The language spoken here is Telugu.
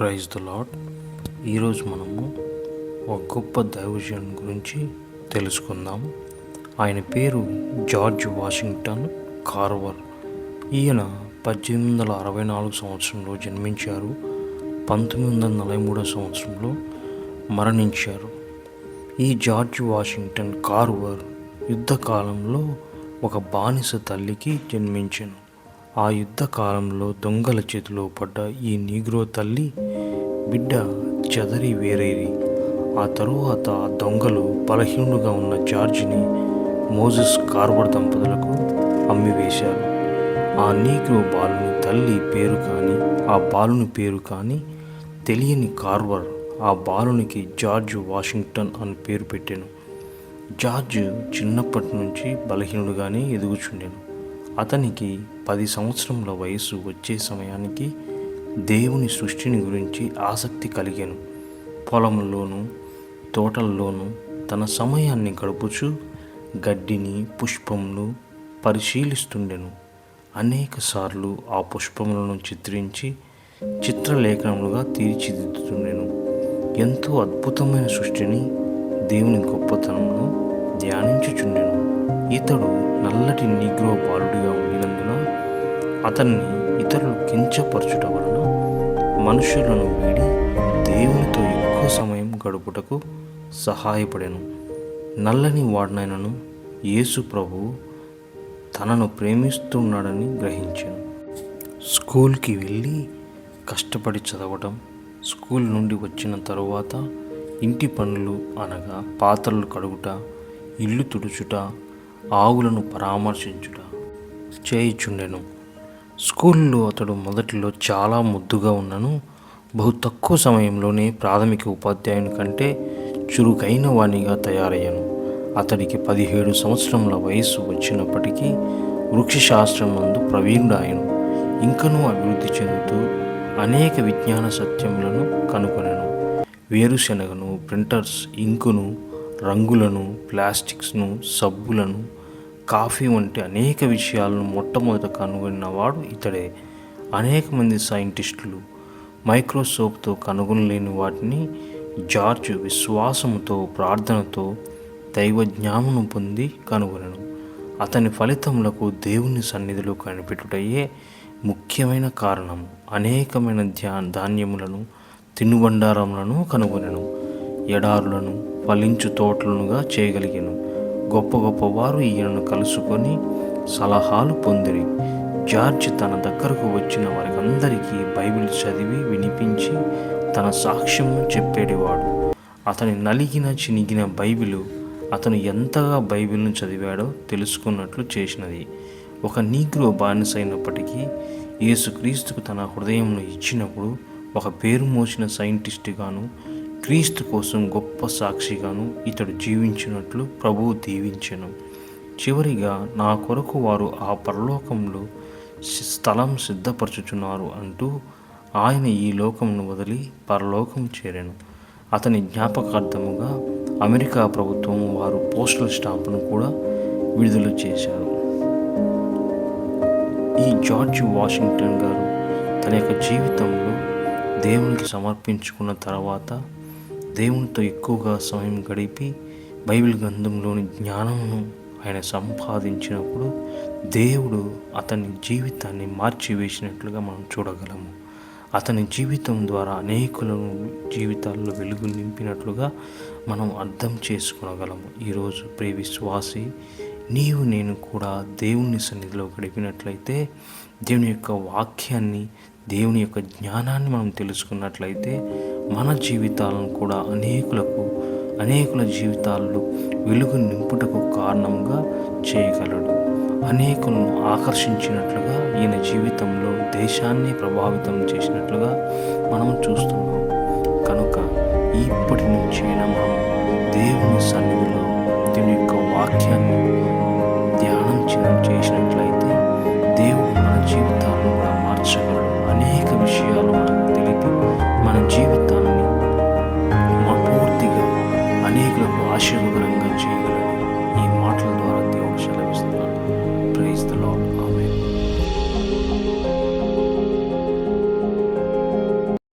ప్రైజ్ ద లాడ్ ఈరోజు మనము ఒక గొప్ప దైవజన్ గురించి తెలుసుకుందాం. ఆయన పేరు జార్జ్ వాషింగ్టన్ కార్వర్. ఈయన పద్దెనిమిది వందల అరవై నాలుగు సంవత్సరంలో జన్మించారు. పంతొమ్మిది వందల నలభై మూడో సంవత్సరంలో మరణించారు. ఈ జార్జ్ వాషింగ్టన్ కార్వర్ యుద్ధకాలంలో ఒక బానిస తల్లికి జన్మించాను. ఆ యుద్ధ కాలంలో దొంగల చేతిలో పడ్డ ఈ నీగ్రో తల్లి బిడ్డ చెదరి వేరేరి. ఆ తరువాత ఆ దొంగలు బలహీనుడుగా ఉన్న జార్జిని మోజెస్ కార్వర్ దంపతులకు అమ్మివేశారు. ఆ నీగ్రో బాలుని తల్లి పేరు కానీ ఆ బాలుని పేరు కానీ తెలియని కార్వర్ ఆ బాలునికి జార్జ్ వాషింగ్టన్ అని పేరు పెట్టాను. జార్జ్ చిన్నప్పటి నుంచి బలహీనుడుగానే ఎదుగుచుండెను. అతనికి పది సంవత్సరముల వయసు వచ్చే సమయానికి దేవుని సృష్టిని గురించి ఆసక్తి కలిగాను. పొలంలోనూ తోటల్లోనూ తన సమయాన్ని గడుపుచు గడ్డిని పుష్పములు పరిశీలిస్తుండెను. అనేకసార్లు ఆ పుష్పములను చిత్రించి చిత్రలేఖనములుగా తీర్చిదిద్దుతుండెను. ఎంతో అద్భుతమైన సృష్టిని దేవుని గొప్పతనమును ధ్యానించుచుండెను. ఇతడు నల్లటి నీగ్రో బాలుడిగా ఉండినందున అతన్ని ఇతరులు కించపరచుట వలన మనుషులను వీడి దేవునితో ఎక్కువ సమయం గడుపుటకు సహాయపడెను. నల్లని వాడినైనను యేసు ప్రభువు తనను ప్రేమిస్తున్నాడని గ్రహించాను. స్కూల్కి వెళ్ళి కష్టపడి చదవటం స్కూల్ నుండి వచ్చిన తరువాత ఇంటి పనులు అనగా పాత్రలు కడుగుట ఇల్లు తుడుచుట ఆవులను పరామర్శించుట చేయిచుండెను. స్కూల్లో అతడు మొదటిలో చాలా ముద్దుగా ఉన్నను. బహు తక్కువ సమయంలోనే ప్రాథమిక ఉపాధ్యాయుని కంటే చురుకైన వాణిగా తయారయ్యాను. అతడికి పదిహేడు సంవత్సరముల వయస్సు వచ్చినప్పటికీ వృక్షశాస్త్రం నందు ప్రవీణుడాయను ఇంకనూ అభివృద్ధి చెందుతూ అనేక విజ్ఞాన సత్యములను కనుగొనెను. వేరుశెనగను ప్రింటర్స్ ఇంకును రంగులను ప్లాస్టిక్స్ను సబ్బులను కాఫీ వంటి అనేక విషయాలను మొట్టమొదట కనుగొన్నవాడు ఇతడే. అనేక మంది సైంటిస్టులు మైక్రోసోప్తో కనుగొనలేని వాటిని జార్జ్ విశ్వాసముతో ప్రార్థనతో దైవజ్ఞానమును పొంది కనుగొనను. అతని ఫలితములకు దేవుని సన్నిధిలో కనిపెట్టుటయే ముఖ్యమైన కారణం. అనేకమైన ధ్యా ధాన్యములను తినుబండారములను కనుగొనెను. ఎడారులను ఫలించు తోటలనుగా చేయగలిగాను. గొప్ప గొప్ప వారు ఈయనను కలుసుకొని సలహాలు పొందిరి. జార్జ్ తన దగ్గరకు వచ్చిన వారికందరికీ బైబిల్ చదివి వినిపించి తన సాక్ష్యం చెప్పేటివాడు. అతని నలిగిన చినిగిన బైబిలు అతను ఎంతగా బైబిల్ను చదివాడో తెలుసుకున్నట్లు చేసినది. ఒక నీగ్రో బానిసైనప్పటికీ యేసుక్రీస్తుకు తన హృదయంను ఇచ్చినప్పుడు ఒక పేరు మోసిన సైంటిస్టుగాను క్రీస్తు కోసం గొప్ప సాక్షిగాను ఇతడు జీవించినట్లు ప్రభువు దీవించను. చివరిగా నా కొరకు వారు ఆ పరలోకంలో స్థలం సిద్ధపరచుచున్నారు అంటూ ఆయన ఈ లోకమును వదిలి పరలోకం చేరాను. అతని జ్ఞాపకార్థముగా అమెరికా ప్రభుత్వం వారు పోస్టల్ స్టాంపును కూడా విడుదల చేశారు. ఈ జార్జ్ వాషింగ్టన్ గారు తన యొక్క జీవితంలో దేవునికి సమర్పించుకున్న తర్వాత దేవునితో ఎక్కువగా సమయం గడిపి బైబిల్ గ్రంథంలోని జ్ఞానమును ఆయన సంపాదించినప్పుడు దేవుడు అతని జీవితాన్ని మార్చివేసినట్లుగా మనం చూడగలము. అతని జీవితం ద్వారా అనేకులను జీవితాల్లో వెలుగు నింపినట్లుగా మనం అర్థం చేసుకోగలము ఈరోజు ప్రే విశ్వాసి నీవు నేను కూడా దేవుని సన్నిధిలో గడిపినట్లయితే దేవుని యొక్క వాక్యాన్ని దేవుని యొక్క జ్ఞానాన్ని మనం తెలుసుకున్నట్లయితే మన జీవితాలను కూడా అనేకులకు అనేకుల జీవితాల్లో వెలుగు నింపుటకు కారణంగా చేయగలడు. అనేకులను ఆకర్షించినట్లుగా ఈయన జీవితంలో దేశాన్ని ప్రభావితం చేసినట్లుగా మనం చూస్తున్నాం. కనుక ఇప్పటి నుంచి మనం దేవుని సన్నిధిలో దీని యొక్క వాక్యాన్ని ధ్యానం చేసినట్లయితే దేవుడు మన జీవితం